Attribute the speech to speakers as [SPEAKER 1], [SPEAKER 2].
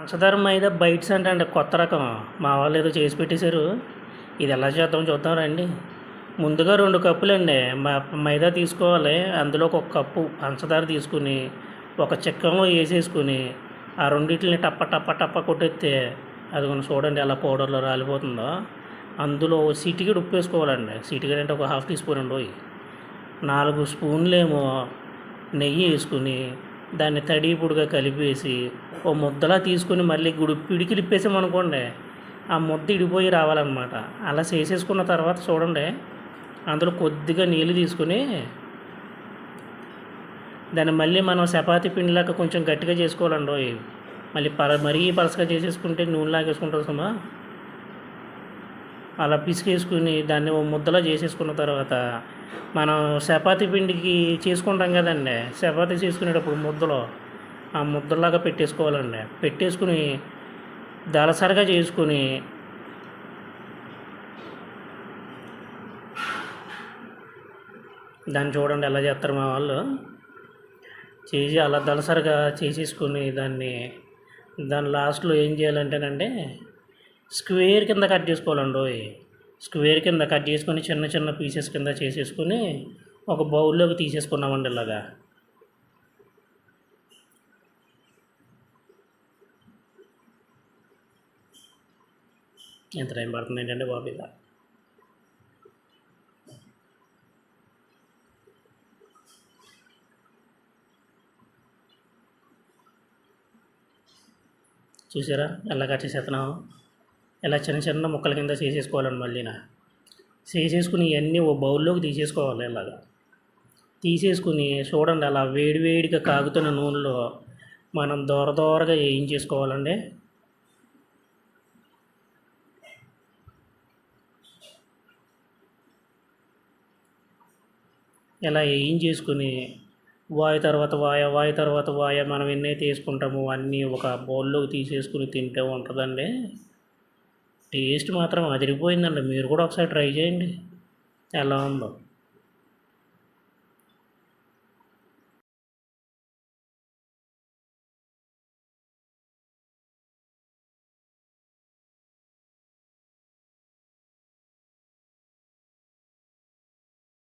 [SPEAKER 1] పంచదార మైదా బైట్స్ అంటే అండి కొత్త రకం. మా వాళ్ళు ఏదో చేసి పెట్టేశారు. ఇది ఎలా చేద్దాం చూద్దాం రండి. ముందుగా రెండు కప్పులు అండి మైదా తీసుకోవాలి. అందులో ఒక కప్పు పంచదార తీసుకుని ఒక చెక్కంలో వేసేసుకుని ఆ రెండింటిని టప్ప టప్ప టప్ప కొట్టేస్తే అది కొంచెం చూడండి ఎలా పౌడర్లో రాలిపోతుందో. అందులో సిటికెడు ఉప్పు వేసుకోవాలండి. సిటికెడు అంటే ఒక హాఫ్ టీ స్పూన్ అండి నాలుగు స్పూన్లేమో నెయ్యి వేసుకుని దాన్ని తడి పొడిగా కలిపేసి ఓ ముద్దలా తీసుకుని మళ్ళీ గుడి పిడికిలిప్పేసామనుకోండి ఆ ముద్ద ఇడిపోయి రావాలన్నమాట. అలా చేసేసుకున్న తర్వాత చూడండి అందులో కొద్దిగా నీళ్ళు తీసుకుని దాన్ని మళ్ళీ మనం చపాతి పిండిలాగా కొంచెం గట్టిగా చేసుకోవాలండి మళ్ళీ పర మరీ పలసగా చేసేసుకుంటే నూనె లాగేసుకుంటుంది సుమా. అలా పిసికేసుకుని దాన్ని ఓ ముద్దలా చేసేసుకున్న తర్వాత మనం చపాతి పిండికి చేసుకుంటాం కదండి చపాతీ చేసుకునేటప్పుడు ముద్దలో ఆ ముద్దలాగా పెట్టేసుకోవాలండి. పెట్టేసుకుని దలసరిగా చేసుకుని దాన్ని చూడండి ఎలా చేస్తారు మా వాళ్ళు. చేసి అలా దలసరిగా చేసేసుకుని దాన్ని దాని లాస్ట్లో ఏం చేయాలంటేనండి స్క్వేర్ కింద కట్ చేసుకోవాలండి ఓయ్. స్క్వేర్ కింద కట్ చేసుకొని చిన్న చిన్న పీసెస్ కింద చేసేసుకుని ఒక బౌల్లోకి తీసేసుకున్నామండి ఇలాగా. ఎంత టైం పడుతుంది ఏంటంటే బాబు ఇలా. చూసారా? ఎలా కట్ చేసేస్తున్నావు ఇలా చిన్న చిన్న ముక్కల కింద చేసేసుకోవాలండి మళ్ళీనా చేసేసుకుని ఇవన్నీ ఓ బౌల్లోకి తీసేసుకోవాలి ఇలాగా. తీసేసుకుని చూడండి అలా వేడివేడిగా కాగుతున్న నూనెలో మనం దోర ఏం వేయించేసుకోవాలండి ఇలా చేసుకుని వాయు తర్వాత వాయ వాయు తర్వాత వాయ మనం ఎన్నైతే వేసుకుంటామో అన్నీ ఒక బౌల్లోకి తీసేసుకుని తింటే ఉంటుందండి. టేస్ట్ మాత్రం అదిరిపోయిందండి. మీరు కూడా ఒకసారి ట్రై చేయండి. ఎలా ఉందో.